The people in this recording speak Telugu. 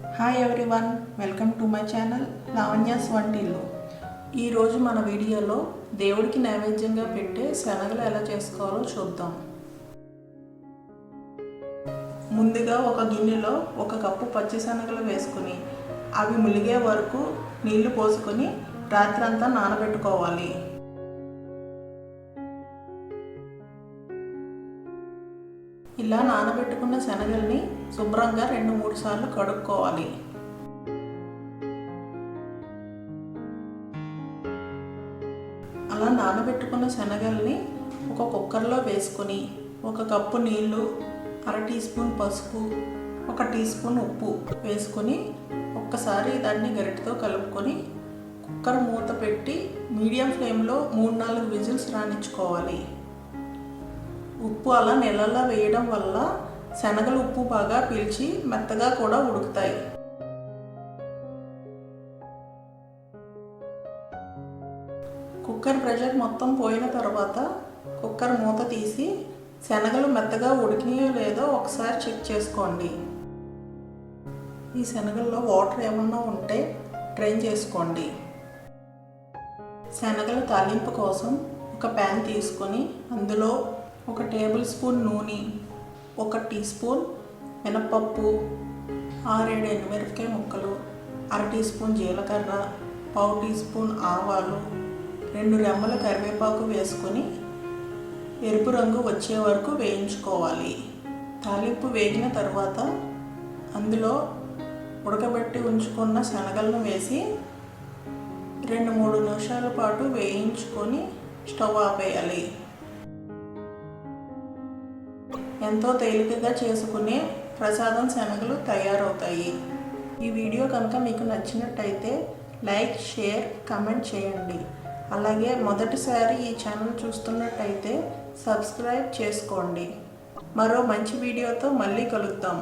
Hi everyone welcome to my channel Lavanya's వంటిల్లు ఈరోజు మన వీడియోలో దేవుడికి నైవేద్యంగా పెట్టే శనగలు ఎలా చేసుకోవాలో చూద్దాం. ముందుగా ఒక గిన్నెలో ఒక కప్పు పచ్చి శనగలు వేసుకుని అవి ములిగే వరకు నీళ్ళు పోసుకొని రాత్రంతా నానబెట్టుకోవాలి. ఇలా నానబెట్టుకున్న శనగల్ని శుభ్రంగా రెండు మూడు సార్లు కడుక్కోవాలి. అలా నానబెట్టుకున్న శనగల్ని ఒక కుక్కర్లో వేసుకొని ఒక కప్పు నీళ్ళు అర టీ స్పూన్ పసుపు ఒక టీ స్పూన్ ఉప్పు వేసుకొని ఒక్కసారి దాన్ని గరిటతో కలుపుకొని కుక్కర్ మూత పెట్టి మీడియం ఫ్లేమ్లో మూడు నాలుగు విజిల్స్ రాణించుకోవాలి. ఉప్పు అలా నెలల్లో వేయడం వల్ల శనగలు ఉప్పు బాగా పీల్చి మెత్తగా కూడా ఉడుకుతాయి. కుక్కర్ ప్రెషర్ మొత్తం పోయిన తర్వాత కుక్కర్ మూత తీసి శనగలు మెత్తగా ఉడికినాయో లేదో ఒకసారి చెక్ చేసుకోండి. ఈ శనగల్లో వాటర్ ఏమన్నా ఉంటే డ్రైన్ చేసుకోండి. శనగల తాలింపు కోసం ఒక ప్యాన్ తీసుకొని అందులో ఒక టేబుల్ స్పూన్ నూనె ఒక టీ స్పూన్ మినపప్పు ఆరేడు ఎండుమిరపకాయ ముక్కలు అర టీ స్పూన్ జీలకర్ర పావు టీ స్పూన్ ఆవాలు రెండు రెమ్మల కరివేపాకు వేసుకొని ఎరుపు రంగు వచ్చే వరకు వేయించుకోవాలి. తాలింపు వేగిన తర్వాత అందులో ఉడకబెట్టి ఉంచుకున్న శనగలను వేసి రెండు మూడు నిమిషాల పాటు వేయించుకొని స్టవ్ ఆపేయాలి. ఎంతో తేలికగా చేసుకునే ప్రసాదం శనగలు తయారవుతాయి. ఈ వీడియో కనుక మీకు నచ్చినట్టయితే లైక్ షేర్ కమెంట్ చేయండి. అలాగే మొదటిసారి ఈ ఛానల్ చూస్తున్నట్టయితే సబ్స్క్రైబ్ చేసుకోండి. మరో మంచి వీడియోతో మళ్ళీ కలుద్దాం.